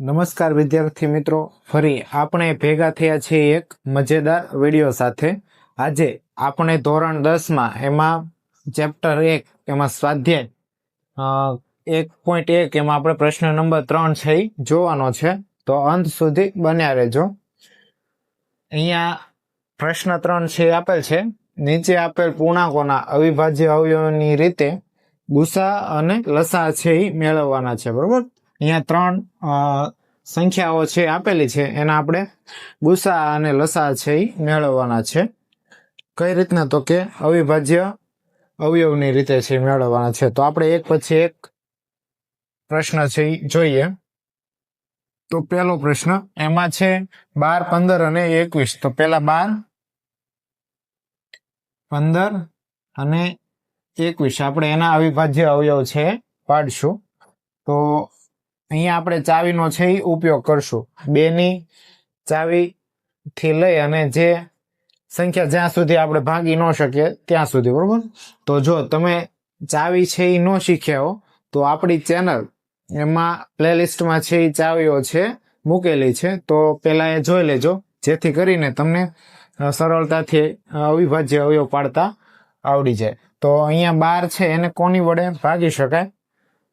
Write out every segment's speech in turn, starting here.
નમસ્કાર વિદ્યાર્થી મિત્રો. ફરી આપણે ભેગા થયા છીએ એક મજેદાર વીડિયો સાથે. આજે આપણે ધોરણ દસમાં એમાં ચેપ્ટર એક, એમાં સ્વાધ્યાય એક પોઈન્ટ એક, એમાં આપણે પ્રશ્ન નંબર ત્રણ છે જોવાનો છે. તો અંત સુધી બન્યા રહેજો. અહીંયા પ્રશ્ન ત્રણ છે આપેલ છે. નીચે આપેલ પૂર્ણાંકોના અવિભાજ્ય અવયવોની રીતે ગુસા અને લસા છે એ મેળવવાના છે, બરોબર? અહીંયા ત્રણ સંખ્યાઓ છે આપેલી છે, એના આપણે ગુસા અને લસા છે એ મેળવવાના છે. કઈ રીતના? તો કે અવિભાજ્ય અવયવની રીતે છે મેળવવાના છે. તો આપણે એક પછી એક પ્રશ્ન છે એ જોઈએ. તો પહેલો પ્રશ્ન, એમાં છે બાર, પંદર અને એકવીસ. તો પેલા બાર પંદર અને એકવીસ. આપણે એના અવિભાજ્ય અવયવ છે, પાડશું. તો અહીંયા આપણે ચાવીનો છે એ ઉપયોગ કરશું. બેની ચાવી થી લઈ અને જે સંખ્યા જ્યાં સુધી આપણે ભાગી ન શકીએ ત્યાં સુધી, બરોબર? તો જો તમે ચાવી છે એ ન શીખ્યા હો, તો આપણી ચેનલ એમાં પ્લેલિસ્ટમાં છે એ ચાવીઓ છે, મૂકેલી છે. તો પહેલાં એ જોઈ લેજો, જેથી કરીને તમને સરળતાથી અવિભાજ્ય અવયવ પાડતા આવડી જાય. તો અહીંયા બાર છે, એને કોની વડે ભાગી શકાય?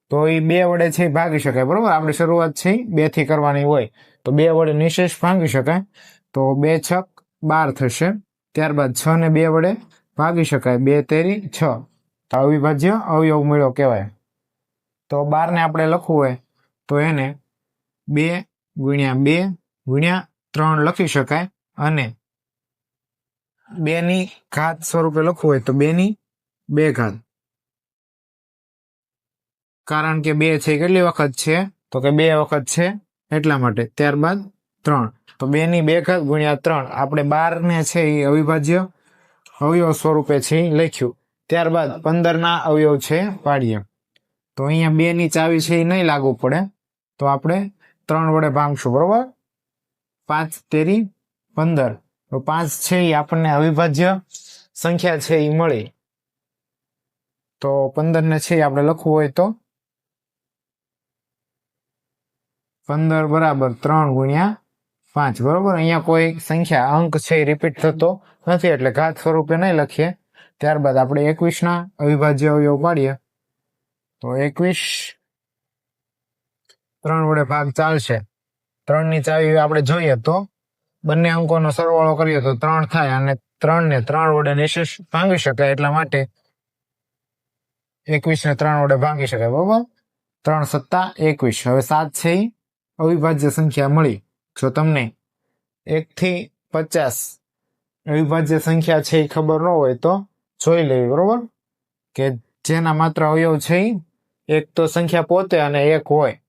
તો એ બે વડે છે ભાગી શકાય, બરોબર? આપણે શરૂઆત છે બેથી કરવાની હોય. તો બે વડે નિશેષ ભાગી શકાય. તો બે છક બાર થશે. ત્યારબાદ છ ને બે વડે ભાગી શકાય. બે તેરી છ. તો અવિભાજ્ય અવયવ મેળો કહેવાય. તો બાર ને આપણે લખવું હોય, તો એને બે ગુણ્યા બે ગુણ્યા ત્રણ લખી શકાય. અને બે ની ઘાત સ્વરૂપે લખવું હોય તો બે ની બે ઘાત. કારણ કે બે છે કેટલી વખત છે? તો કે બે વખત છે એટલા માટે. ત્યારબાદ ત્રણ. તો બે ની બે ઘાત ગુણ્યા ત્રણ. આપણે બાર ને છે એ અવિભાજ્ય અવયવ સ્વરૂપે છે લખ્યું. ત્યારબાદ પંદર ના અવયવ છે પાડીએ તો અહીંયા બે ની ચાવી છે એ નહીં લાગુ પડે. તો આપણે ત્રણ વડે ભાંગશું. બરોબર? પાંચ તેરી પંદર. તો પાંચ છે એ આપણને અવિભાજ્ય સંખ્યા છે એ મળી. તો પંદર ને છે આપણે લખવું હોય તો? પંદર બરાબર ત્રણ ગુણ્યા પાંચ, બરોબર? અહીંયા કોઈ સંખ્યા અંક છે એ રિપીટ થતો નથી, એટલે ઘાત સ્વરૂપે નહીં લખીએ. ત્યારબાદ આપણે એકવીસ ના અવિભાજ્ય અવયવ પાડીએ. તો એકવીસ ત્રણ વડે ભાગ ચાલશે. ત્રણની ચાવી આપણે જોઈએ તો બંને અંકોનો સરવાળો કરીએ તો ત્રણ થાય અને ત્રણ ને ત્રણ વડે નિશેષ ભાંગી શકાય એટલા માટે એકવીસ ને ત્રણ વડે ભાંગી શકાય, બરોબર? ત્રણ સત્તા એકવીસ. હવે સાત છે અવિભાજ્ય સંખ્યા મળી. જો તમને એક થી પચાસ અવિભાજ્ય સંખ્યા છે એ ખબર ન હોય તો જોઈ લેવી, બરોબર? કે જેના માત્ર અવયવ છે એક તો સંખ્યા પોતે અને એક હોય.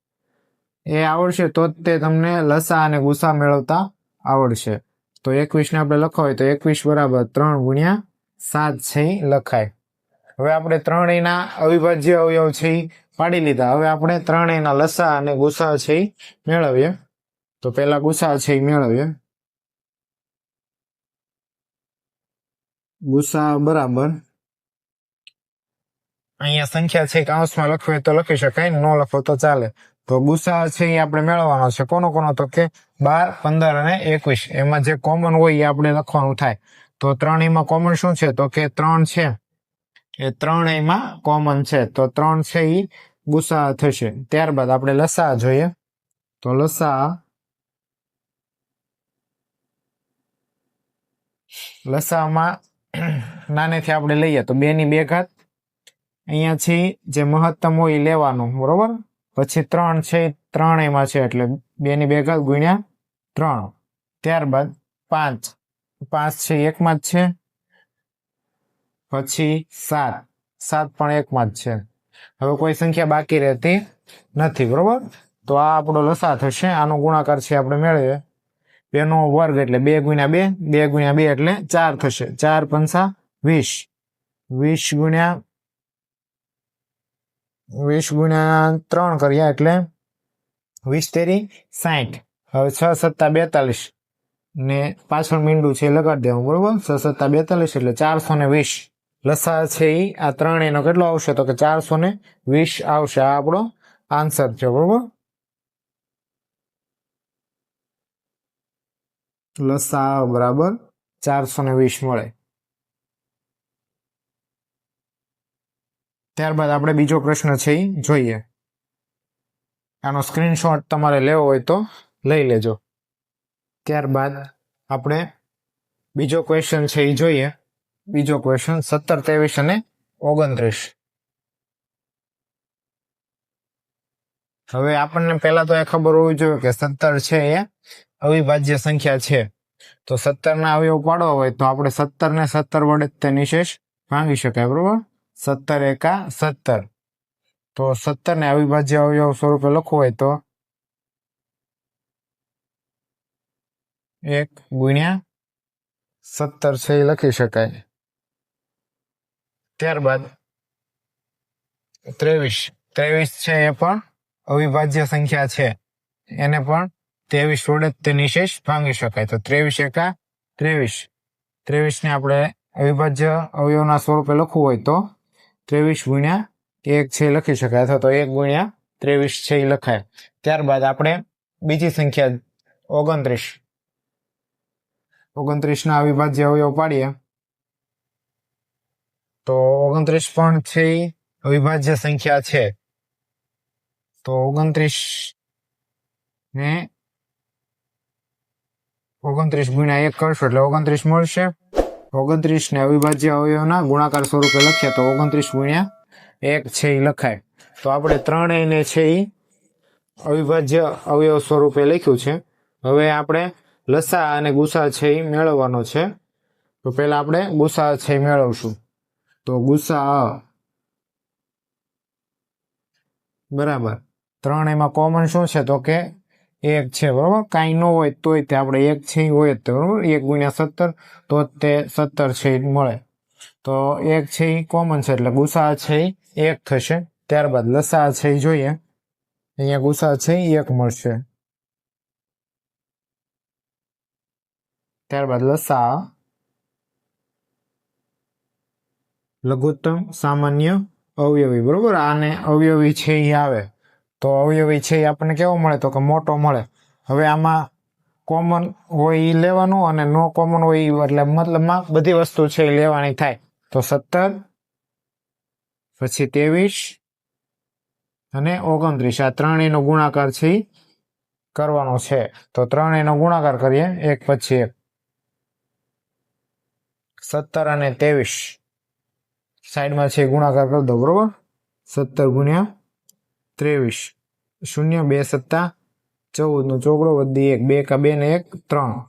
એ આવડશે તો તે તમને લસા અને ગુસા મેળવતા આવડશે. તો એકવીસ ને આપણે લખવા હોય તો એકવીસ બરાબર ત્રણ ગુણ્યા સાત છે લખાય. હવે આપણે ત્રણેયના અવિભાજ્ય અવયવ છે પાડી લીધા. હવે આપણે ત્રણેયના લસા અને ગુસા છે મેળવીએ. તો પેલા ગુસા છે મેળવીએ. ગુસા બરાબર. અહીંયા સંખ્યા છે કાઉન્સમાં લખવી તો લખી શકાય. ન લખો તો ચાલે. તો ગુસા છે એ આપણે મેળવવાનો છે. કોનો કોનો? તો કે બાર, પંદર અને એકવીસ. એમાં જે કોમન હોય એ આપણે લખવાનું થાય. તો ત્રણેયમાં કોમન શું છે? તો કે ત્રણ છે. એ ત્રણેયમાં કોમન છે. તો ત્રણ છે એ ગુસા થશે. ત્યારબાદ આપણે લસા જોઈએ. તો લસા લસામાં નાનેથી આપણે લઈએ. તો બે ની બે ઘાત. અહીંયાથી જે મહત્તમ હોય એ લેવાનું. બરોબર? પછી ત્રણ છે ત્રણેયમાં છે એટલે બેની બે ગુણ્યા ત્રણ. ત્યારબાદ પાંચ. પાંચ છે, એકમાં જ છે. પછી સાત. સાત પણ એકમાં જ છે. હવે કોઈ સંખ્યા બાકી રહેતી નથી, બરોબર? તો આ આપણો લસા થશે. આનો ગુણાકાર છે આપણે મેળવીએ. બેનો વર્ગ એટલે બે ગુણ્યા બે બે ગુણ્યા બે એટલે ચાર થશે. ચાર પંચા વીસ. વીસ ગુણ્યા વીસ ગુણ્યા ત્રણ કર્યા એટલે વીસ તેરી સાઠ હવે છ સત્તા બેતાલીસ ને પાછળ મીંડું છે લગાડી દેવું બરોબર? છ સત્તા બેતાલીસ એટલે ચારસો ને વીસ. લસા છે એ આ ત્રણેયનો કેટલો આવશે? તો કે ચારસો ને વીસ આવશે. આ આપણો આન્સર છે, બરોબર? લસા, બરાબર? ચારસો ને વીસ મળે. ત્યારબાદ આપણે બીજો પ્રશ્ન છે એ જોઈએ. આનો સ્ક્રીનશોટ તમારે લેવો હોય તો લઈ લેજો. ત્યારબાદ આપણે બીજો ક્વેશ્ચન છે એ જોઈએ. બીજો ક્વેશ્ચન સત્તર, ત્રેવીસ અને ઓગણત્રીસ. હવે આપણને પહેલા તો એ ખબર હોવી જોઈએ કે સત્તર છે એ અવિભાજ્ય સંખ્યા છે. તો સત્તર ના અવયવ પાડવા હોય તો આપણે સત્તર ને સત્તર વડે તે નિશેષ ભાંગી શકાય, બરોબર? સત્તર એકા સત્તર. તો સત્તર ને અવિભાજ્ય અવયવ સ્વરૂપે લખવું હોય તો? એક ગુણ્યા સત્તર છે એ લખી શકાય. ત્યારબાદ ત્રેવીસ. ત્રેવીસ છે એ પણ અવિભાજ્ય સંખ્યા છે. એને પણ ત્રેવીસ વડે તે નિશેષ ભાંગી શકાય. તો ત્રેવીસ એકા ત્રેવીસ. ત્રેવીસ ને આપણે અવિભાજ્ય અવયવના સ્વરૂપે લખવું હોય તો? ત્રેવીસ ગુણ્યા એક છે લખી શકાય અથવા તો એક ગુણ્યા ત્રેવીસ છે એ લખાય. ત્યારબાદ આપણે બીજી સંખ્યા ઓગણત્રીસ. ઓગણત્રીસ ના અવિભાજ્ય અવયવ પાડીએ. તો ઓગણત્રીસ પણ છે એ અવિભાજ્ય સંખ્યા છે. તો ઓગણત્રીસ ને ઓગણત્રીસ ગુણ્યા એક કરશો એટલે ઓગણત્રીસ મળશે. ઓગણત્રીસ ને અવિભાજ્ય અવયવના ગુણાકાર સ્વરૂપે લખીએ તો ઓગણત્રીસ ગુણ્યા એક છે એ લખાય. તો આપણે ત્રણેયને છે એ અવિભાજ્ય અવયવ સ્વરૂપે લખ્યું છે. હવે આપણે લસા અને ગુસા છે એ મેળવવાનો છે. તો પહેલા આપણે ગુસા છે મેળવશું. તો ગુસા બરાબર. ત્રણ એમાં કોમન શું છે તો કે એક છે, બરોબર? કાંઈ ન હોય તોય તે આપણે એક છે હોય તો, બરાબર? એક ગુણ્યા સત્તર, તો તે સત્તર છે મળે. તો એક છે એ કોમન છે, એટલે ગુસા છે એક થશે. ત્યારબાદ લસા છે જોઈએ. અહીંયા ગુસા છે એક મળશે. ત્યારબાદ લસા લઘુત્તમ સામાન્ય અવયવી, બરોબર? આને અવયવી છે એ આવે. તો અવયવી છે એ આપણને કેવો મળે તો કે મોટો મળે. હવે આમાં કોમન હોય એ લેવાનું અને નો કોમન હોય એ એટલે મતલબમાં બધી વસ્તુ છે એ લેવાની થાય. તો સત્તર, પછી ત્રેવીસ અને ઓગણત્રીસ. આ ત્રણેયનો ગુણાકાર છે કરવાનો છે. તો ત્રણેયનો ગુણાકાર કરીએ, એક પછી એક. સત્તર અને ત્રેવીસ. સાઈડમાં છે ગુણાકાર કરી દો, બરોબર? સત્તર ગુણ્યા ત્રેવીસ. શૂન્ય, બે સત્તા, ચૌદનો ચોકડો વધી એક, બે કા બે ને એક, ત્રણ.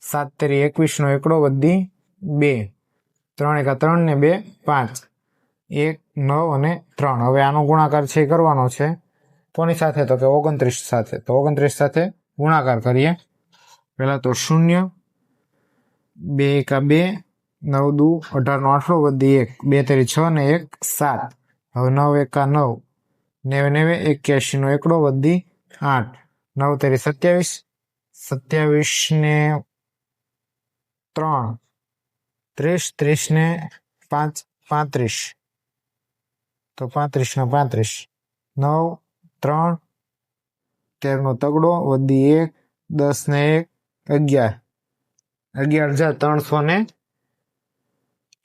સાત તેરી એકવીસનો એકડો વધી બે. ત્રણ એકા ત્રણ ને બે, પાંચ. એક, નવ અને ત્રણ. હવે આનો ગુણાકાર છે એ કરવાનો છે. કોની સાથે? તો કે ઓગણત્રીસ સાથે. તો ઓગણત્રીસ સાથે ગુણાકાર કરીએ. પહેલાં તો શૂન્ય, બે એકા બે, નવ દુ, અઢારનો આઠડો વધી એક. બે તેરી છ ને એક, સાત. હવે નવ એકા નવ. નેવે નેવે એક્યાસી નો એકડો, વધી આઠ. નવ તેરી સત્યાવીસ. સત્યાવીસ ને ત્રણ. ત્રીસ ત્રીસ ને પાંચ, પાંત્રીસ. તો પાંત્રીસ ને પાંત્રીસ. નવ, ત્રણ. તેર નો તગડો, વધી એક. દસ ને એક, અગિયાર. અગિયાર હજાર ત્રણસો ને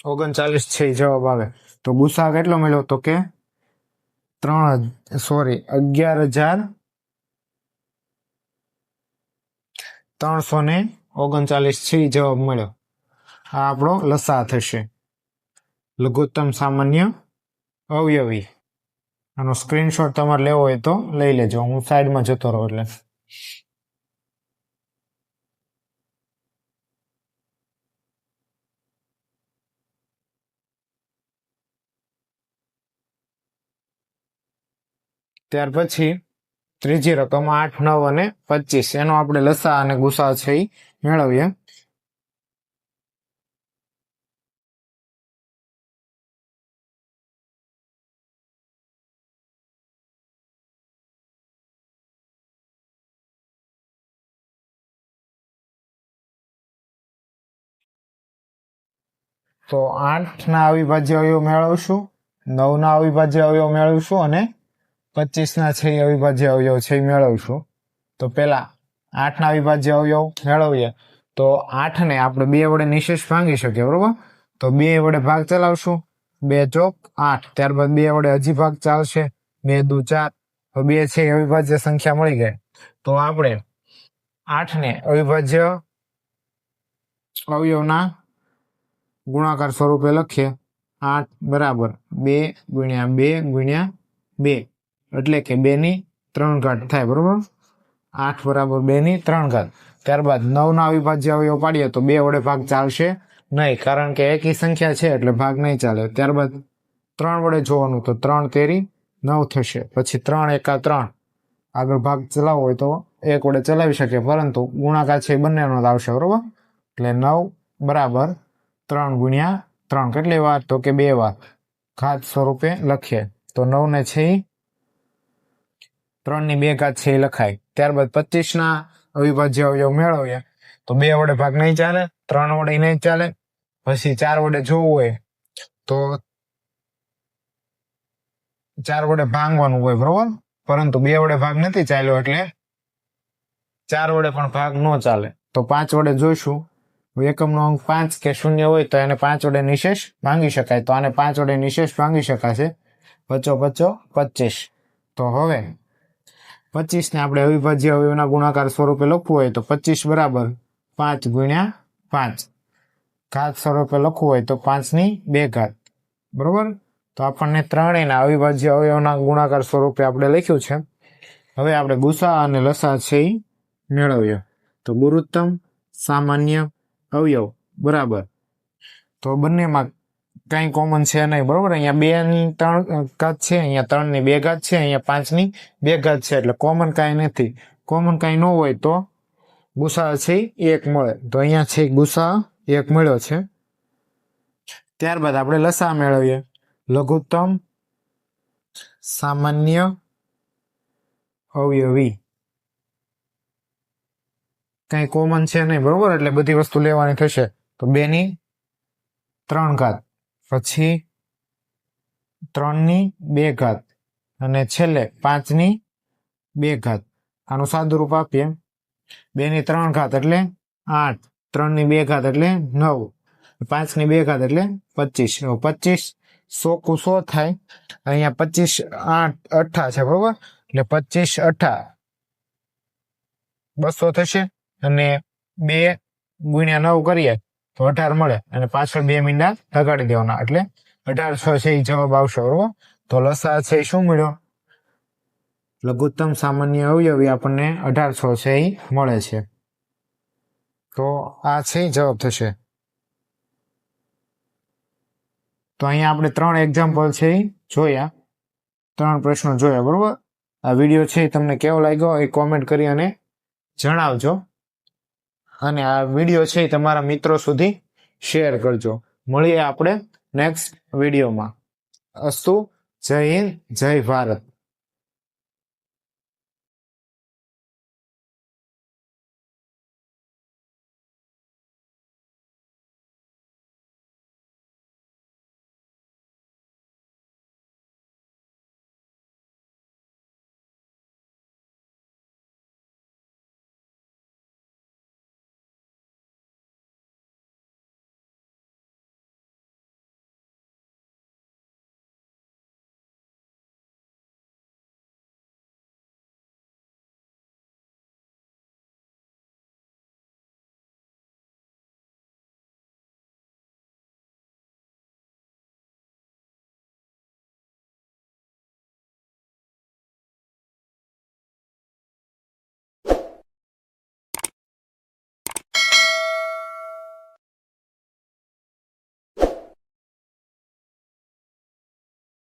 ઓગણચાલીસ છે જવાબ આવે. તો ગુસા કેટલો મળ્યો? તો કે ત્રણ સોરી અગિયાર હજાર ત્રણસો ને ઓગણચાલીસ છે જવાબ મળ્યો. આ આપણો લસા થશે. લઘુત્તમ સામાન્ય અવયવી. આનો સ્ક્રીનશોટ તમારે લેવો હોય તો લઈ લેજો. હું સાઈડમાં જતો રહું એટલે. ત્યાર પછી ત્રીજી રકમ આઠ, નવ અને પચીસ. એનો આપણે લસા અને ગુસા છે મેળવીએ. તો આઠના અવિભાજ્ય અવયવ મેળવશું, નવના અવિભાજ્ય અવયવ મેળવશું અને પચીસના છે અવિભાજ્ય અવયવ છે, એ મેળવશું તો પહેલાં આઠના અવિભાજ્ય અવયવ મેળવીએ. તો આઠને આપણે બે વડે નિશેષ ભાંગી શકીએ, બરોબર? તો બે વડે ભાગ ચલાવશું. બે ચોક, આઠ. ત્યારબાદ બે વડે હજી ભાગ ચાલશે. બે દુ ચાર. તો બે છે અવિભાજ્ય સંખ્યા મળી ગઈ. તો આપણે આઠને અવિભાજ્ય અવયવના ગુણાકાર સ્વરૂપે લખીએ. આઠ બરાબર બે ગુણ્યા બે ગુણ્યા બે. એટલે કે બેની ત્રણ ઘાત થાય, બરોબર? આઠ બરાબર બેની ત્રણ ઘાત. ત્યારબાદ નવના અવિભાજ્ય અવયવ પાડીએ તો બે વડે ભાગ ચાલશે નહીં, કારણ કે એકી સંખ્યા છે એટલે ભાગ નહીં ચાલે. ત્યારબાદ ત્રણ વડે જોવાનું, તો ત્રણ તેરી નવ થશે. પછી ત્રણ એકા ત્રણ. આગળ ભાગ ચલાવવો હોય તો એક વડે ચલાવી શકીએ, પરંતુ ગુણાકાર છે એ બંનેનો જ આવશે, બરોબર? એટલે નવ બરાબર ત્રણ ગુણ્યા ત્રણ. કેટલી વાર તો કે બે વાર ઘાત સ્વરૂપે લખીએ. તો નવને છે છે ઈ ત્રણની બે ઘાત છે એ લખાય. ત્યારબાદ પચીસ ના અવિભાજ્ય અવયવ મેળવીએ, તો બે વડે ભાગ નહીં ચાલે, ત્રણ વડે નહીં ચાલે, પછી ચાર વડે જોવું હોય, તો ચાર વડે ભાંગવાનું હોય, બરોબર? પરંતુ બે વડે ભાગ નથી ચાલ્યો એટલે ચાર વડે પણ ભાગ ન ચાલે. તો પાંચ વડે જોઈશું એકમનો અંક પાંચ કે શૂન્ય હોય તો એને પાંચ વડે નિશેષ ભાંગી શકાય. તો આને પાંચ વડે નિશેષ ભાંગી શકાશે. પચો પચો પચીસ. તો હવે પચીસ ને આપણે અવિભાજ્ય અવયવના ગુણાકાર સ્વરૂપે લખવું હોય તો પચીસ બરાબર પાંચ ગુણ્યા પાંચ. ઘાત સ્વરૂપે લખવું હોય તો પાંચની બે ઘાત. બરોબર? તો આપણને ત્રણેયના અવિભાજ્ય અવયવના ગુણાકાર સ્વરૂપે આપણે લખ્યું છે. હવે આપણે ગુસા અને લસા છે એ મેળવ્યો તો ગુરુત્તમ સામાન્ય અવયવ બરાબર. તો બંનેમાં કઈ કોમન છે નહીં, બરોબર? અહીંયા બે ની ત્રણ ઘાત છે, અહીંયા ત્રણની બે ઘાત છે, અહીંયા પાંચની બે ઘાત છે, એટલે કોમન કાંઈ નથી. કોમન કાંઈ ન હોય તો ગુસા છે એક મળે. તો અહીંયા છે ગુસા એક મળ્યો છે. ત્યારબાદ આપણે લસા મેળવીએ. લઘુત્તમ સામાન્ય અવયવી. કઈ કોમન છે નહીં, બરોબર? એટલે બધી વસ્તુ લેવાની થશે. તો બે ની ત્રણ ઘાત. પછી ત્રણની બે ઘાત અને છેલ્લે પાંચની બે ઘાત. આનું સાદું રૂપ આપીએ. બે ની ત્રણ ઘાત એટલે આઠ. ત્રણની બે ઘાત એટલે નવ. પાંચની બે ઘાત એટલે પચીસ. પચીસ સો કુ સો થાય. અહીંયા પચીસ આઠ અઠા છે, બરોબર? એટલે પચીસ અઠા બસો થશે અને બે ગુણ્યા નવ કરીએ તો અઢાર મળે અને પાછળ બે મીંડા લગાડી દેવાના. એટલે અઢારસો છે એ જવાબ આવશે બરોબર તો લસા છે એ શું મળ્યો? લઘુત્તમ સામાન્ય અવયવી આપણને અઢારસો છે એ મળે છે. તો આ છે જવાબ થશે. તો અહીંયા આપણે ત્રણ એક્ઝામ્પલ છે એ જોયા. ત્રણ પ્રશ્નો જોયા, બરોબર? આ વીડિયો છે તમને કેવો લાગ્યો એ કોમેન્ટ કરી અને જણાવજો. અને આ વીડિયો છે એ તમારા મિત્રો સુધી શેર કરજો. મળીએ આપણે નેક્સ્ટ વિડીયોમાં અસ્તુ, જય હિન્દ, જય ભારત.